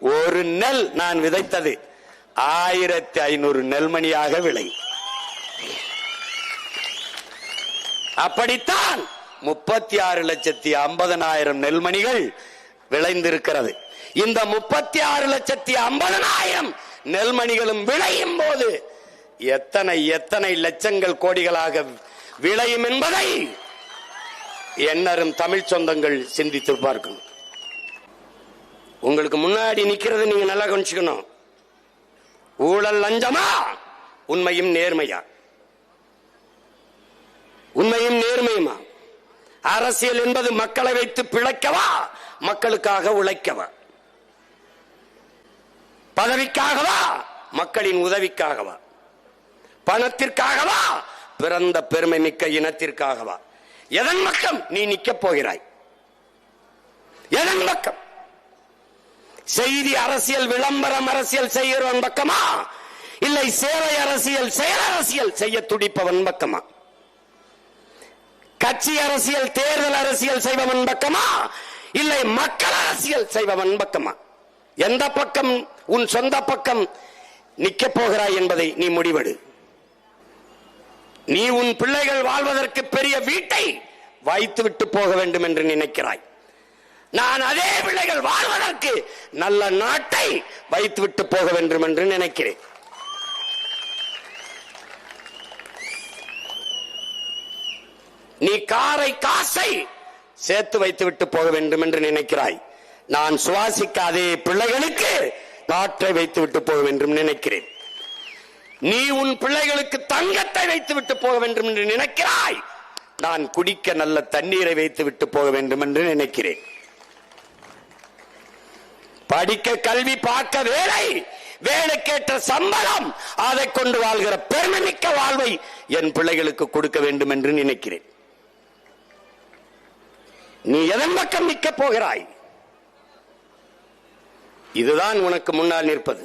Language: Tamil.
ஒரு நெல் நான் விதைத்தது. ஆயிரத்தி ஐநூறு நெல்மணியாக விளை. அப்படித்தான் முப்பத்தி ஆறு லட்சத்தி ஐம்பதனாயிரம் நெல்மணிகள் விளைந்திருக்கிறது. இந்த முப்பத்தி ஆறு லட்சத்தி ஐம்பதனாயிரம் நெல்மணிகளும் விளையும் போது எத்தனை எத்தனை லட்சங்கள் கோடிகளாக விளையும் என்பதை எண்ணரும் தமிழ் சொந்தங்கள் சிந்தித்து பார்க்கணும். உங்களுக்கு முன்னாடி நிக்கிறது நீங்க நல்லா கவனிச்சுக்கணும். ஊழல் லஞ்சமா? உண்மையும் நேர்மையா? உண்மையும் நேர்மையுமா? அரசியல் என்பது மக்களை வைத்து பிழைக்கவா? மக்களுக்காக உழைக்கவா? பதவிக்காகவா? மக்களின் உதவிக்காகவா? பணத்திற்காகவா? பிறந்த பெருமை மிக்க இனத்திற்காகவா? எதன் பக்கம் நீ நிக்கப் போகிறாய்? எதன் பக்கம்? செய்தி அரசியல் விளம்பரம் அரசியல் செய்கிறவன் பக்கமா? இல்லை சேவை அரசியல் செயல் அரசியல் செய்ய துடிப்பவன் பக்கமா? கட்சி அரசியல் தேர்தல் அரசியல் செய்பவன் பக்கமா? இல்லை மக்கள் அரசியல் செய்பவன் பக்கமா? எந்த பக்கம் உன் சொந்த பக்கம் நிக்க போகிறாய் என்பதை நீ முடிவெடு. நீ உன் பிள்ளைகள் வாழ்வதற்கு பெரிய வீட்டை வைத்துவிட்டு போக வேண்டும் என்று நினைக்கிறாய். நான் அதே பிள்ளைகள் வாழ்வதற்கு நல்ல நாட்டை வைத்து விட்டு போக வேண்டும் என்று நினைக்கிறேன். நீ காரை காசை சேர்த்து வைத்து விட்டு போக வேண்டும் என்று நினைக்கிறாய். நான் சுவாசிக்காதே பிள்ளைகளுக்கு காற்றை வைத்து விட்டு போக வேண்டும் நினைக்கிறேன். நீ உன் பிள்ளைகளுக்கு தங்கத்தை வைத்து விட்டு போக வேண்டும் என்று நினைக்கிறாய். நான் குடிக்க நல்ல தண்ணீரை வைத்து விட்டு போக வேண்டும் என்று நினைக்கிறேன். படிக்க கல்வி பார்க்க வேலை வேலைக்கேற்ற சம்பளம் அதை கொண்டு வாழ்கிற பெருமைமிக்க வாழ்வை என் பிள்ளைகளுக்கு கொடுக்க வேண்டும் என்று நினைக்கிறேன். நீ எதன் பக்கம் நிற்கப் போகிறாய்? இதுதான் உனக்கு முன்னால் நிற்பது.